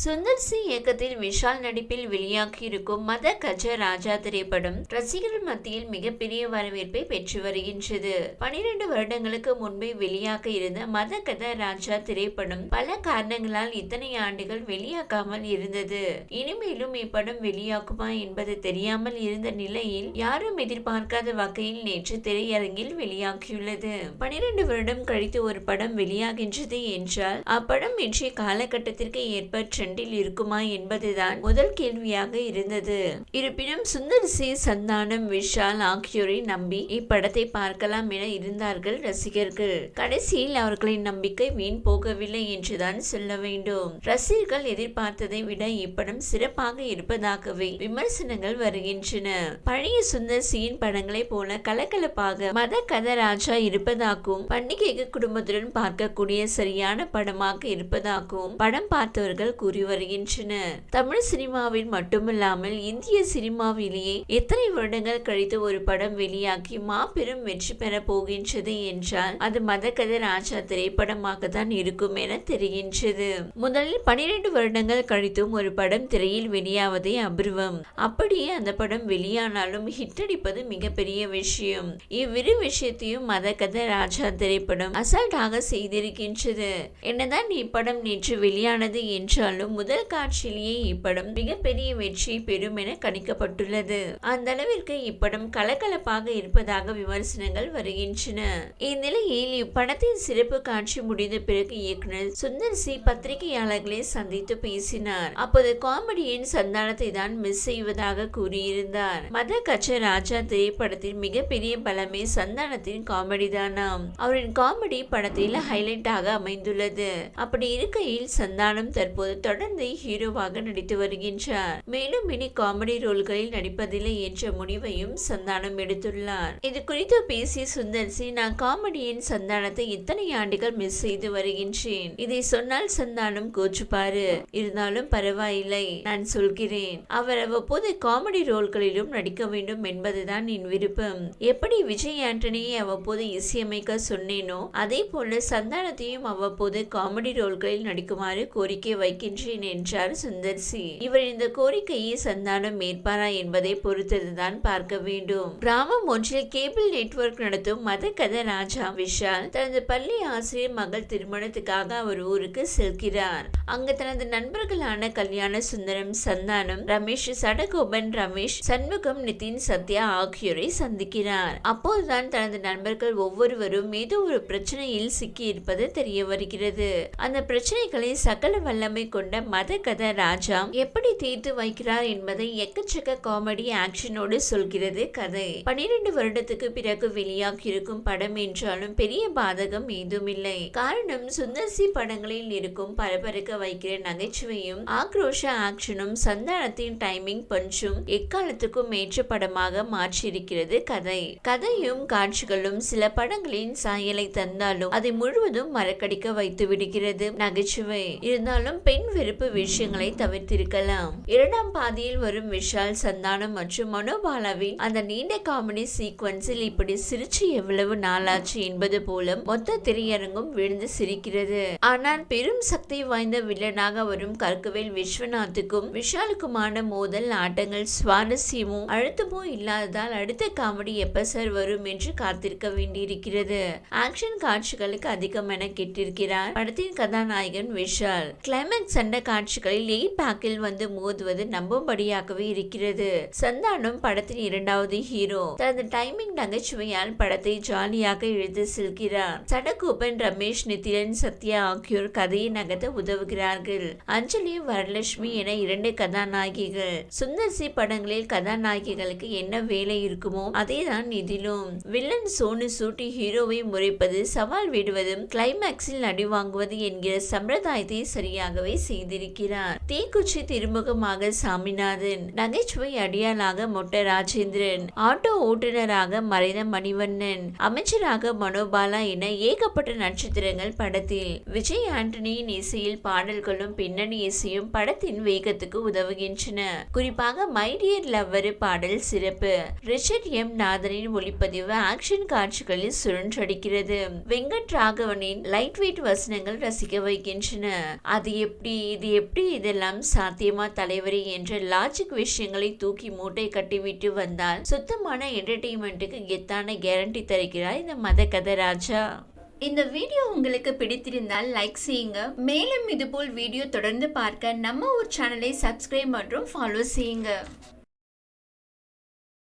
Sundar C இயக்கத்தில் விஷால் நடிப்பில் வெளியாகியிருக்கும் மத கஜ ராஜா திரைப்படம் ரசிகர்கள் மத்தியில் மிகப்பெரிய வரவேற்பை பெற்று வருகின்றது. பனிரெண்டு வருடங்களுக்கு முன்பே வெளியாக இருந்த மத கத ராஜா திரைப்படம் பல காரணங்களால் இத்தனை ஆண்டுகள் வெளியாகாமல் இருந்தது. இனிமேலும் இப்படம் வெளியாகுமா என்பது தெரியாமல் இருந்த நிலையில் யாரும் எதிர்பார்க்காத வகையில் நேற்று திரையரங்கில் வெளியாகியுள்ளது. பனிரெண்டு வருடம் கழித்து ஒரு படம் வெளியாகின்றது என்றால் அப்படம் இன்றைய காலகட்டத்திற்கு ஏற்ப ட்ரெண்டில் இருக்குமா என்பதுதான் முதல் கேள்வியாக இருந்தது. இருப்பினும் சுந்தர் சி சந்தானம் விஷால் ஆகியோரை நம்பி இப்படத்தை பார்க்கலாம் என இருந்தார்கள் ரசிகர்கள். கடைசியில் அவர்களின் நம்பிக்கை வீண் போகவில்லை என்றுதான் சொல்ல வேண்டும். ரசிகர்கள் எதிர்பார்த்ததை விட இப்படம் சிறப்பாக இருப்பதாகவே விமர்சனங்கள் வருகின்றன. பழைய சுந்தர் சியின் படங்களைப் போல கலகலப்பாக மத கதராஜா இருப்பதாகவும் பண்டிகைக்கு குடும்பத்துடன் பார்க்கக்கூடிய சரியான படமாக இருப்பதாகவும் படம் பார்த்தவர்கள் கூறி வருகின்றன. தமிழ் சினிமாவில் மட்டுமில்லாமல் இந்திய சினிமாவிலேயே எத்தனை வருடங்கள் கழித்து ஒரு படம் வெளியாகி மாபெரும் வெற்றி பெற போகின்றது என்றால் அது மதகத ராஜா திரைப்படமாக தான் இருக்கும் என தெரிகின்றது. முதலில் பனிரெண்டு வருடங்கள் கழித்தும் ஒரு படம் திரையில் வெளியாவதே அபூர்வம். அப்படியே அந்த படம் வெளியானாலும் ஹிட் அடிப்பது மிகப்பெரிய விஷயம். இவ்விரு விஷயத்தையும் மதகத ராஜா திரைப்படம் அசால்ட்டாக செய்திருக்கின்றது. என்னதான் இப்படம் நேற்று வெளியானது என்றாலும் முதல் காட்சியிலேயே இப்படம் மிகப்பெரிய வெற்றி பெறும் என கணிக்கப்பட்டுள்ளது. அந்த அளவிற்கு இப்படம் கலகலப்பாக இருப்பதாக விமர்சனங்கள் வருகின்றன. இந்நிலையில் இப்படத்தின் சிறப்பு காட்சி முடிந்த பிறகு இயக்குனர் சுந்தர் சி. பத்திரிகையாளர்களை சந்தித்து பேசினார். அப்போது காமெடியின் சந்தானத்தை தான் மிஸ் செய்வதாக கூறியிருந்தார். மத கச்ச ராஜா திரைப்படத்தின் மிகப்பெரிய பலமே சந்தானத்தின் காமெடி தானாம். அவரின் காமெடி படத்தில் ஹைலைட்டாக அமைந்துள்ளது. அப்படி இருக்கையில் சந்தானம் தற்போது தொடர்ந்து ஹீரோவாக நடித்து வருகின்றார். மேலும் இனி காமெடி ரோல்களில் நடிப்பதில்லை என்ற முடிவையும் சந்தானம் எடுத்துள்ளார். இது குறித்து பேசிய சுந்தர் சி நான் காமெடியின் சந்தானத்தை இத்தனை ஆண்டுகள் மிஸ் செய்து வருகின்றேன். இதை சொன்னால் சந்தானம் கோச்சுப்பாரு. இருந்தாலும் பரவாயில்லை நான் சொல்கிறேன். அவர் அவ்வப்போது காமெடி ரோல்களிலும் நடிக்க வேண்டும் என்பதுதான் என் விருப்பம். எப்படி விஜய் ஆண்டனியை அவ்வப்போது இசையமைக்க சொன்னேனோ அதே போல சந்தானத்தையும் அவ்வப்போது காமெடி ரோல்களில் நடிக்குமாறு கோரிக்கை வைக்கின்றேன். என்றார் சுந்தர் சி இவர் இந்த கோரிக்கையை சந்தானம் மேற்பாரா என்பதை பொறுத்ததுதான் பார்க்க வேண்டும். கிராமம் ஒன்றில் கேபிள் நெட்வொர்க் நடத்தும் மத கத ராஜா விஷால் தனது பள்ளி ஆசிரியர் மகள் திருமணத்துக்காக அவர் ஊருக்கு செல்கிறார். அங்கு தனது நண்பர்களான கல்யாண சுந்தரம் சந்தானம் ரமேஷ் சடகோபன் ரமேஷ் சண்முகம் நிதின் சத்யா ஆகியோரை சந்திக்கிறார். அப்போதுதான் தனது நண்பர்கள் ஒவ்வொருவரும் ஏதோ ஒரு பிரச்சனையில் சிக்கி இருப்பது தெரிய வருகிறது. அந்த பிரச்சனைகளை சகல வல்லமை கொண்ட மத மதகத ராஜா எப்படி தீர்த்து வைக்கிறார் என்பதை எக்கச்சக்க காமெடி ஆக்ஷனோடு சொல்கிறது கதை. பனிரெண்டு வருடத்துக்கு பிறகு வெளியாகி இருக்கும் படம் என்றாலும் பெரிய பாதகம் ஏதுமில்லை. காரணம் சுந்தர்சி படங்களில் இருக்கும் பரபரக்க வைக்கிற நகைச்சுவையும் ஆக்ரோஷ ஆக்ஷனும் சந்தானத்தின் டைமிங் பஞ்சும் எக்காலத்துக்கும் ஏற்ற படமாக மாற்றியிருக்கிறது கதை. கதையும் காட்சிகளும் சில படங்களின் சாயலை தந்தாலும் அதை முழுவதும் மறக்கடிக்க வைத்து விடுகிறது நகைச்சுவை. இருந்தாலும் பெண் வெறுப்பு விஷயங்களை தவிர்த்திருக்கலாம். இரண்டாம் பாதியில் வரும் விஷால் சந்தானம் மற்றும் மனோபாலாவின் அந்த நீண்ட காமெடி சீக்வன்ஸில் இப்படி சிரிச்சு எவ்வளவு நாளாச்சு என்பது போல மொத்த திரையரங்கும் விழுந்து சிரிக்கிறது. ஆனால் பெரும் சக்தி வாய்ந்த வில்லனாக வரும் கற்கவேல் விஸ்வநாத்துக்கும் விஷாலுக்குமான மோதல் ஆட்டங்கள் சுவாரஸ்யமும் அழுத்தமும் இல்லாததால் அடுத்த காமெடி எப்ப சார் வரும் என்று காத்திருக்க வேண்டியிருக்கிறது. ஆக்ஷன் காட்சிகளுக்கு அதிகம் என கேட்டிருக்கிறார் படத்தின் கதாநாயகன் விஷால். கிளைமேக்ஸ் அண்ட் கண்ட காட்சிகளில் எயிட் பேக்கில் வந்து மோதுவது நம்பும்படியாகவே இருக்கிறது. சந்தானம் படத்தின் இரண்டாவது ஹீரோ தனது டைமிங் நகைச்சுவையால் படத்தை ஜாலியாக எழுதி செல்கிறார். சடகோபன் ரமேஷ் நிதிலன் சத்யா ஆகியோர் கதையை நகர்த்த உதவுகிறார்கள். அஞ்சலி வரலட்சுமி என இரண்டு கதாநாயகிகள். சுந்தர் சி படங்களில் கதாநாயகிகளுக்கு என்ன வேலை இருக்குமோ அதேதான் இதிலும். வில்லன் சோனு சூட்டி ஹீரோவை முறைப்பது சவால் விடுவதும் கிளைமேக்ஸில் அடி வாங்குவது என்கிற சம்பிரதாயத்தை சரியாகவே செய்திருக்கிறார். தீக்குச்சி திருமுகமாக சாமிநாதன் நகைச்சுவை அடியாளாக மொட்ட ராஜேந்திரன் ஆட்டோ ஓட்டுநராக மறைந்த மணிவண்ணன் அமைச்சராக மனோபாலா என ஏகப்பட்ட நட்சத்திரங்கள் படத்தில். விஜய் ஆண்டனியின் இசையில் பாடல்களும் பின்னணி இசையும் படத்தின் வேகத்துக்கு உதவுகின்றன. குறிப்பாக மைடியர் லவ்வரு லவ்வர் பாடல் சிறப்பு. Richard M. நாதனின் ஒளிப்பதிவு ஆக்ஷன் காட்சிகளில் சுழன்றடிக்கிறது. வெங்கட் ராகவனின் லைட் வெயிட் வசனங்கள் ரசிக்க வைக்கின்றன. அது எப்படி? இது எப்படி இதெல்லாம் சாத்தியமா தலைவரே என்ற லாஜிக் விஷயங்களை தூக்கி மூட்டை கட்டிவிட்டு வந்தால் சுத்தமான என்டர்டெயின்மெண்ட்டுக்கு கெத்தான கேரண்டி தருகிறார் இந்த மத கதை ராஜா. இந்த வீடியோ உங்களுக்கு பிடித்திருந்தால் லைக் செய்யுங்க. மேலும் இதுபோல் வீடியோ தொடர்ந்து பார்க்க நம்ம ஒரு சேனலை சப்ஸ்கிரைப் மற்றும் ஃபாலோ செய்யுங்க.